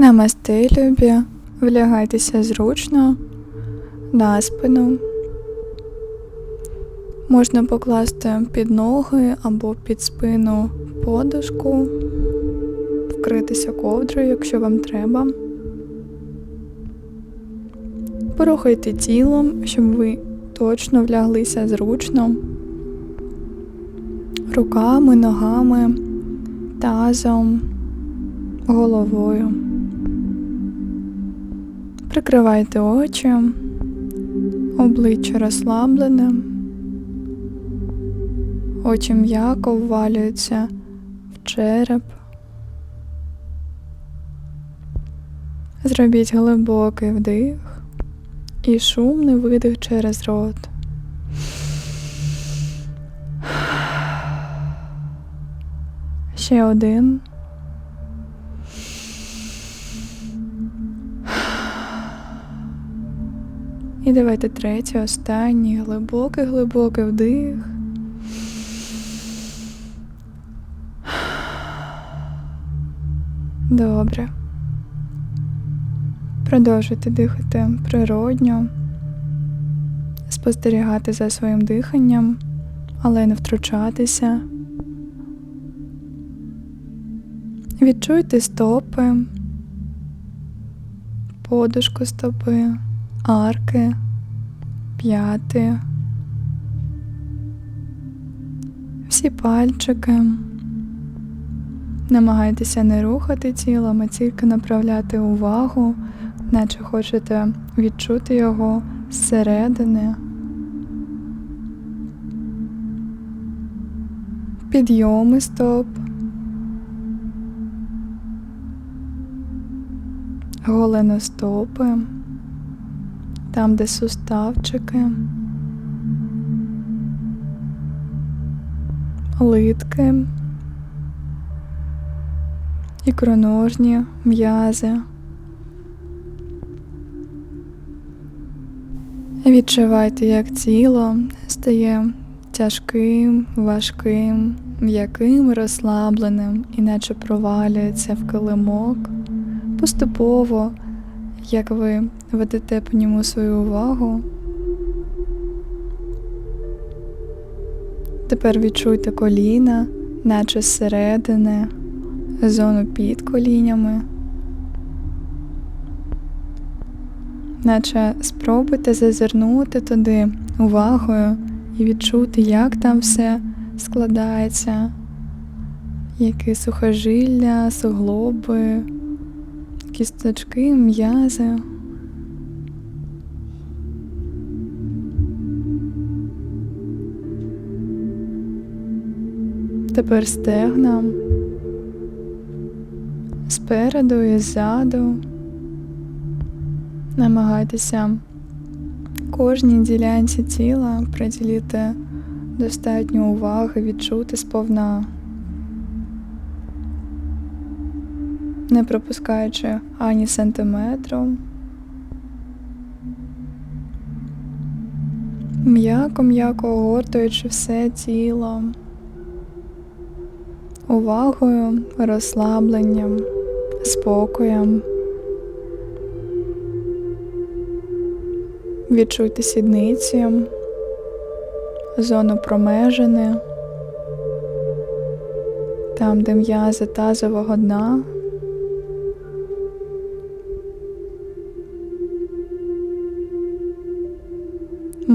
Намасте, любі, влягайтеся зручно на спину. Можна покласти під ноги або під спину подушку, вкритися ковдрою, якщо вам треба. Порухайте тілом, щоб ви точно вляглися зручно. Руками, ногами, тазом, головою. Прикривайте очі, обличчя розслаблене, очі м'яко ввалюються в череп. Зробіть глибокий вдих і шумний видих через рот. Ще один. І давайте третій, останній, глибокий, глибокий вдих. Добре. Продовжуйте дихати природньо, спостерігати за своїм диханням, але не втручатися. Відчуйте стопи, подушку стопи арки, п'яти, всі пальчики. Намагайтеся не рухати тілом, а тільки направляти увагу, наче хочете відчути його зсередини. Підйоми стоп. Голеностопи там, де суставчики, литки, ікроножні м'язи. Відчувайте, як тіло стає тяжким, важким, м'яким, розслабленим, іначе провалюється в килимок. Поступово як ви ведете по ньому свою увагу. Тепер відчуйте коліна, наче зсередини, зону під колінями, наче спробуйте зазирнути туди увагою і відчути, як там все складається, які сухожилля, суглоби кісточки, м'язи. Тепер стегна спереду і ззаду. Намагайтеся кожній ділянці тіла приділити достатньо уваги, відчути сповна. Не пропускаючи ані сантиметру. М'яко-м'яко огортуючи все тіло, увагою, розслабленням, спокоєм. Відчуйте сідниці, зону промежини, там, де м'язи тазового дна.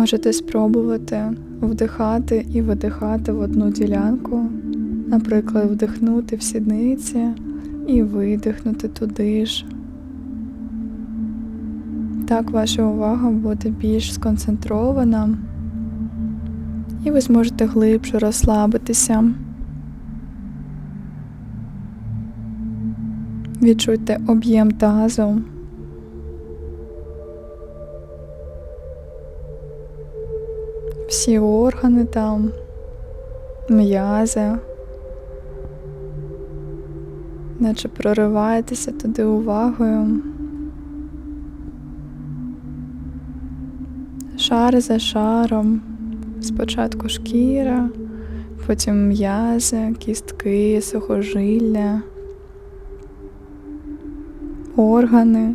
Можете спробувати вдихати і видихати в одну ділянку, наприклад, вдихнути в сідниці і видихнути туди ж. Так ваша увага буде більш сконцентрована, і ви зможете глибше розслабитися. Відчуйте об'єм тазу. Всі органи там, м'язи, наче прориваєтеся туди увагою. Шар за шаром, спочатку шкіра, потім м'язи, кістки, сухожилля, органи.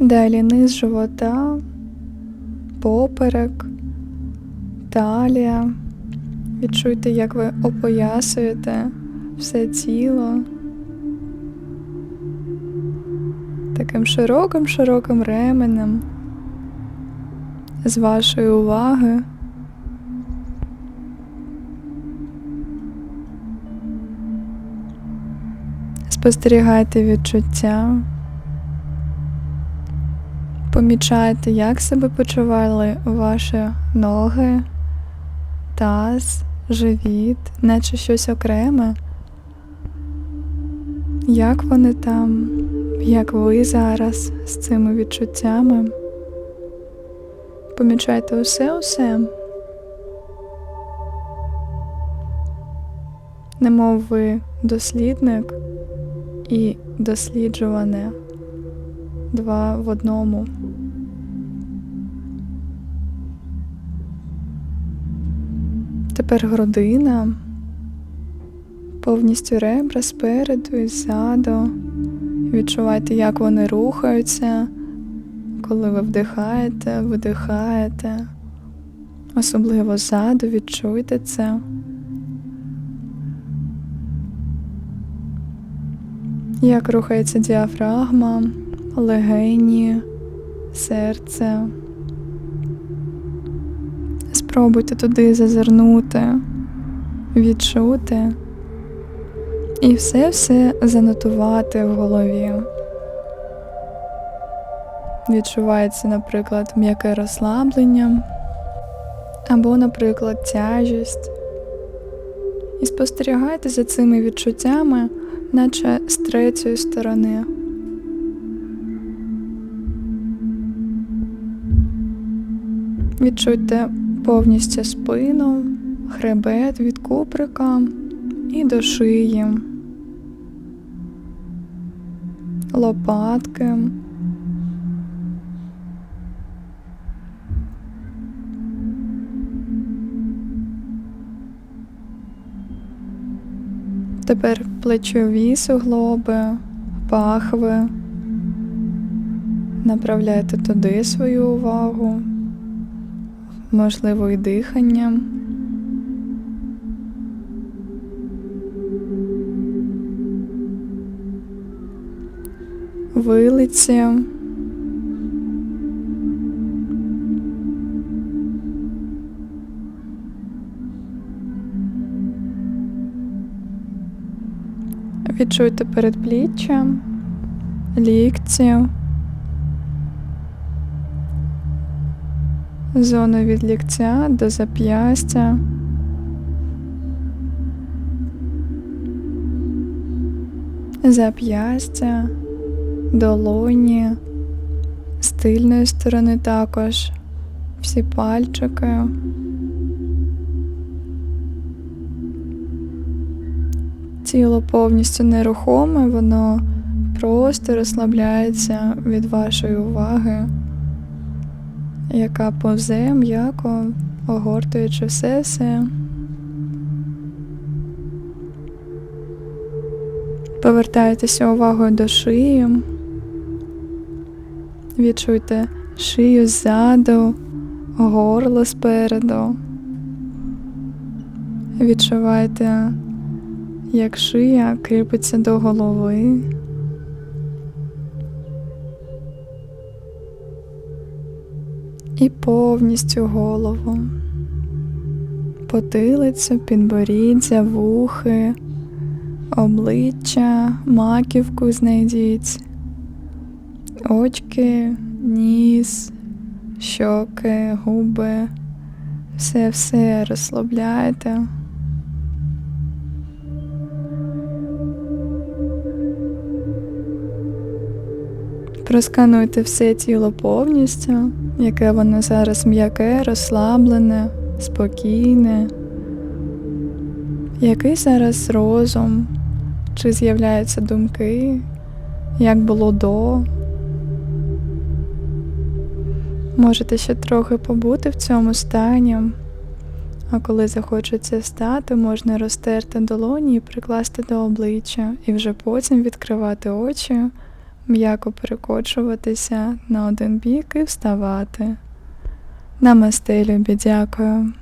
Далі низ живота, поперек, талія. Відчуйте, як ви опоясуєте все тіло таким широким широким ременем з вашої уваги. Спостерігайте відчуття, помічайте, як себе почували ваші ноги, таз, живіт, наче щось окреме. Як вони там, як ви зараз з цими відчуттями? Помічайте усе-усе. Немов ви дослідник і досліджуване два в одному. Тепер грудина, повністю ребра спереду і ззаду. Відчувайте, як вони рухаються, коли ви вдихаєте, видихаєте. Особливо ззаду відчуйте це. Як рухається діафрагма, легені, серце. Спробуйте туди зазирнути, відчути і все-все занотувати в голові. Відчувається, наприклад, м'яке розслаблення або, наприклад, тяжість. І спостерігайте за цими відчуттями, наче з третьої сторони. Відчуйте повністю спину, хребет від куприка і до шиї, лопатки. Тепер плечові суглоби, пахви. Направляйте туди свою увагу, можливо, і дихання. Вилиці. Відчуйте передпліччя, лікці, зону від ліктя до зап'ястя. Зап'ястя, долоні, з тильної сторони також, всі пальчики. Тіло повністю нерухоме, воно просто розслабляється від вашої уваги, яка повзе м'яко, огортуючи все все. Повертайтеся увагою до шиї. Відчуйте шию ззаду, горло спереду. Відчувайте як шия кріпиться до голови. І повністю голову, потилицю, підборіддя, вухи, обличчя, маківку знайдіть, очки, ніс, щоки, губи, все-все розслабляйте. Проскануйте все тіло повністю, яке воно зараз м'яке, розслаблене, спокійне. Який зараз розум, чи з'являються думки, як було до. Можете ще трохи побути в цьому стані, А коли захочеться встати, можна розтерти долоні і прикласти до обличчя, і вже потім відкривати очі, м'яко перекочуватися на один бік і вставати. Намасте, любі, дякую.